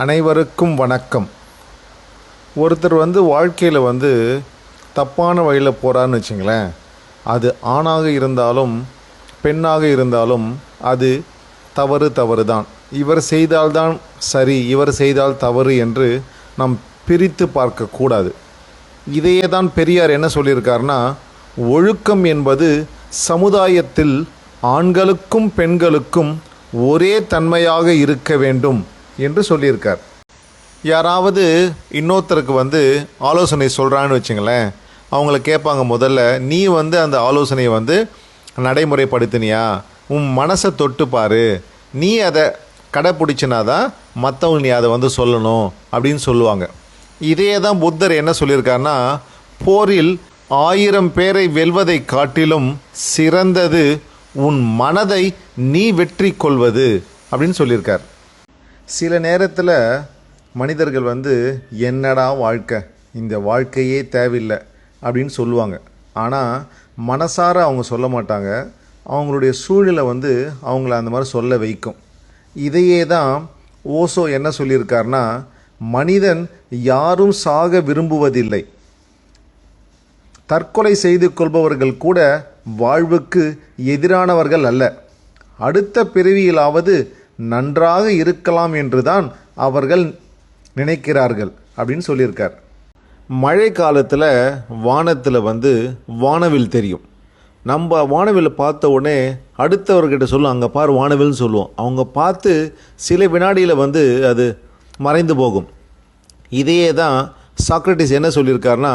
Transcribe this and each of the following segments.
அனைவருக்கும் வணக்கம். ஒருத்தர் வந்து வாழ்க்கையில் வந்து தப்பான வழியில் போகிறான்னு வச்சுங்களேன் அது ஆணாக இருந்தாலும் பெண்ணாக இருந்தாலும் அது தவறு தவறு தான் இவர் செய்தால்தான் சரி இவர் செய்தால் தவறு என்று நாம் பிரித்து பார்க்கக்கூடாது இதையே தான் பெரியார் என்ன சொல்லியிருக்காருன்னா ஒழுக்கம் என்பது சமுதாயத்தில் ஆண்களுக்கும் பெண்களுக்கும் ஒரே தன்மையாக இருக்க வேண்டும். என்று சொல்லியிருக்கார். யாராவது இன்னொருத்தருக்கு வந்து ஆலோசனை சொல்கிறான்னு வச்சுங்களேன் அவங்கள கேட்பாங்க முதல்ல நீ வந்து அந்த ஆலோசனையை வந்து நடைமுறைப்படுத்தினியா? உன் மனசை தொட்டு பாரு. நீ அதை கடைப்பிடிச்சினா தான் மற்றவங்க நீ அதை வந்து சொல்லணும் அப்படின்னு சொல்லுவாங்க. இதே தான் புத்தர் என்ன சொல்லியிருக்காருன்னா போரில் ஆயிரம் பேரை வெல்வதை காட்டிலும் சிறந்தது உன் மனதை நீ வெற்றி கொள்வது அப்படின்னு சொல்லியிருக்கார். சில நேரத்தில் மனிதர்கள் வந்து என்னடா வாழ்க்கை? இந்த வாழ்க்கையே தேவையில்லை. அப்படின்னு சொல்லுவாங்க. ஆனால் மனசார அவங்க சொல்ல மாட்டாங்க. அவங்களுடைய சூழ்நிலை வந்து அவங்கள அந்த மாதிரி சொல்ல வைக்கும். இதையே தான் ஓசோ என்ன சொல்லியிருக்காருன்னா மனிதன் யாரும் சாக விரும்புவதில்லை. தற்கொலை செய்து கொள்பவர்கள் கூட வாழ்வுக்கு எதிரானவர்கள் அல்ல. அடுத்த பிறவியிலாவது நன்றாக இருக்கலாம் என்றுதான் அவர்கள் நினைக்கிறார்கள் அப்படின்னு சொல்லியிருக்கார். மழை காலத்தில் வானத்தில் வந்து வானவில் தெரியும். நம்ம வானவில் பார்த்த உடனே அடுத்தவர்கிட்ட சொல்லுவோம் அங்கே பார் வானவில்னு சொல்லுவோம். அவங்க பார்த்து சில வினாடியில் வந்து அது மறைந்து போகும். இதையே தான் சாக்ரட்டிஸ் என்ன சொல்லியிருக்காருன்னா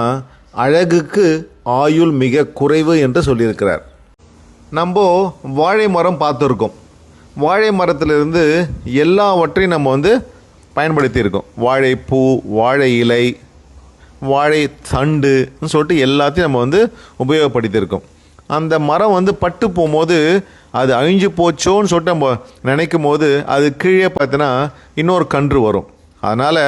அழகுக்கு ஆயுள் மிக குறைவு என்று சொல்லியிருக்கிறார். நம்ம வாழை மரம் பார்த்துருக்கோம். வாழை மரத்திலிருந்து எல்லாவற்றையும் நம்ம வந்து பயன்படுத்தியிருக்கோம். வாழைப்பூ வாழை இலை வாழை தண்டுன்னு சொல்லிட்டு எல்லாத்தையும் நம்ம வந்து உபயோகப்படுத்தியிருக்கோம். அந்த மரம் வந்து பட்டு போகும்போது அது அழிஞ்சு போச்சோன்னு சொல்லிட்டு நம்ம நினைக்கும் போது அது கீழே பார்த்தோன்னா இன்னொரு கன்று வரும். அதனால்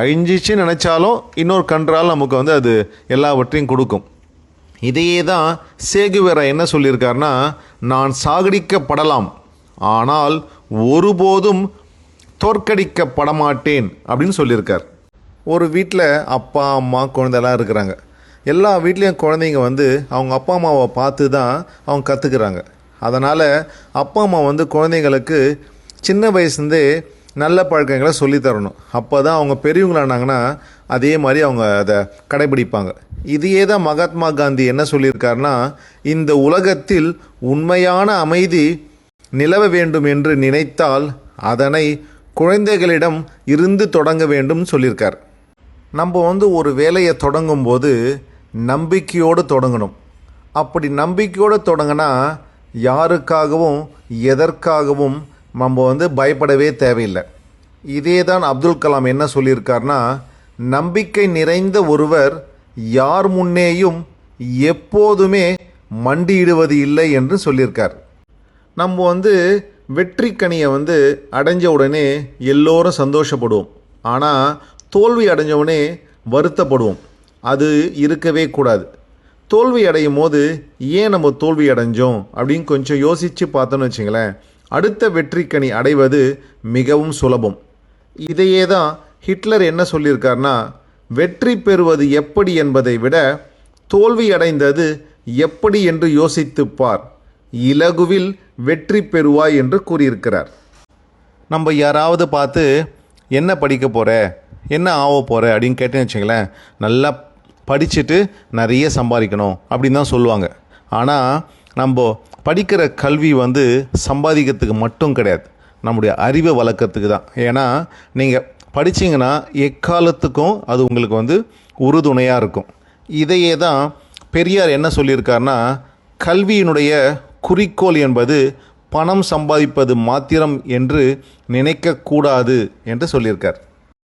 அழிஞ்சிச்சு நினச்சாலும் இன்னொரு கன்றால் நமக்கு வந்து அது எல்லாவற்றையும் கொடுக்கும். இதையே தான் சேகுவேரா என்ன சொல்லியிருக்காருன்னா நான் சாகடிக்கப்படலாம். ஆனால் ஒருபோதும் தோற்கடிக்கப்பட மாட்டேன் அப்படின்னு சொல்லியிருக்கார். ஒரு வீட்டில் அப்பா அம்மா குழந்தைலாம் இருக்கிறாங்க. எல்லா வீட்லேயும் குழந்தைங்க வந்து அவங்க அப்பா அம்மாவை பார்த்து தான் அவங்க கற்றுக்குறாங்க அதனால் அப்பா அம்மா வந்து குழந்தைங்களுக்கு சின்ன வயசுலேருந்தே நல்ல பழக்கங்களை சொல்லித் தரணும். அப்போ தான் அவங்க பெரியவங்களானாங்கன்னா அதே மாதிரி அவங்க அதை கடைபிடிப்பாங்க. இதையே தான் மகாத்மா காந்தி என்ன சொல்லியிருக்காருன்னா இந்த உலகத்தில் உண்மையான அமைதி நிலவ வேண்டும் என்று நினைத்தால் அதனை குழந்தைகளிடம் இருந்து தொடங்க வேண்டும் சொல்லியிருக்கார். நம்ம வந்து ஒரு வேலையை தொடங்கும்போது நம்பிக்கையோடு தொடங்கணும். அப்படி நம்பிக்கையோடு தொடங்கினா யாருக்காகவும் எதற்காகவும் நம்ம வந்து பயப்படவே தேவையில்லை. இதே தான் அப்துல் கலாம் என்ன சொல்லியிருக்காருன்னா நம்பிக்கை நிறைந்த ஒருவர் யார் முன்னேயும் எப்போதுமே மண்டியிடுவது இல்லை என்று சொல்லியிருக்கார். நம்ம வந்து வெற்றி கனியை வந்து அடைஞ்ச உடனே எல்லோரும் சந்தோஷப்படுவோம். ஆனால் தோல்வி அடைஞ்சவுடனே வருத்தப்படுவோம். அது இருக்கவே கூடாது. தோல்வி அடையும் போது ஏன் நம்ம தோல்வி அடைஞ்சோம் அப்படின்னு கொஞ்சம் யோசித்து பார்த்தோன்னு வச்சுங்களேன். அடுத்த வெற்றிக்கனி அடைவது மிகவும் சுலபம். இதையே தான் ஹிட்லர் என்ன சொல்லியிருக்காருன்னா வெற்றி பெறுவது எப்படி என்பதை விட தோல்வி அடைந்தது எப்படி என்று யோசித்துப்பார் இலகுவில் வெற்றி பெறுவாய் என்று கூறியிருக்கிறார். நம்ம யாராவது பார்த்து என்ன படிக்க போகிற என்ன ஆக போகிற அப்படின்னு கேட்டேன்னு வச்சுங்களேன் நல்லா படிச்சுட்டு நிறைய சம்பாதிக்கணும் அப்படின்னு தான் சொல்லுவாங்க. ஆனால் நம்ம படிக்கிற கல்வி வந்து சம்பாதிக்கிறதுக்கு மட்டும் கிடையாது. நம்முடைய அறிவை வளர்க்குறதுக்கு தான். ஏன்னா நீங்கள் படிச்சிங்கன்னா எக்காலத்துக்கும் அது உங்களுக்கு வந்து உறுதுணையாக இருக்கும். இதையே தான் பெரியார் என்ன சொல்லியிருக்காருன்னா கல்வியினுடைய குறிக்கோள் என்பது பணம் சம்பாதிப்பது மாத்திரம் என்று நினைக்கக்கூடாது என்று சொல்லியிருக்கார்.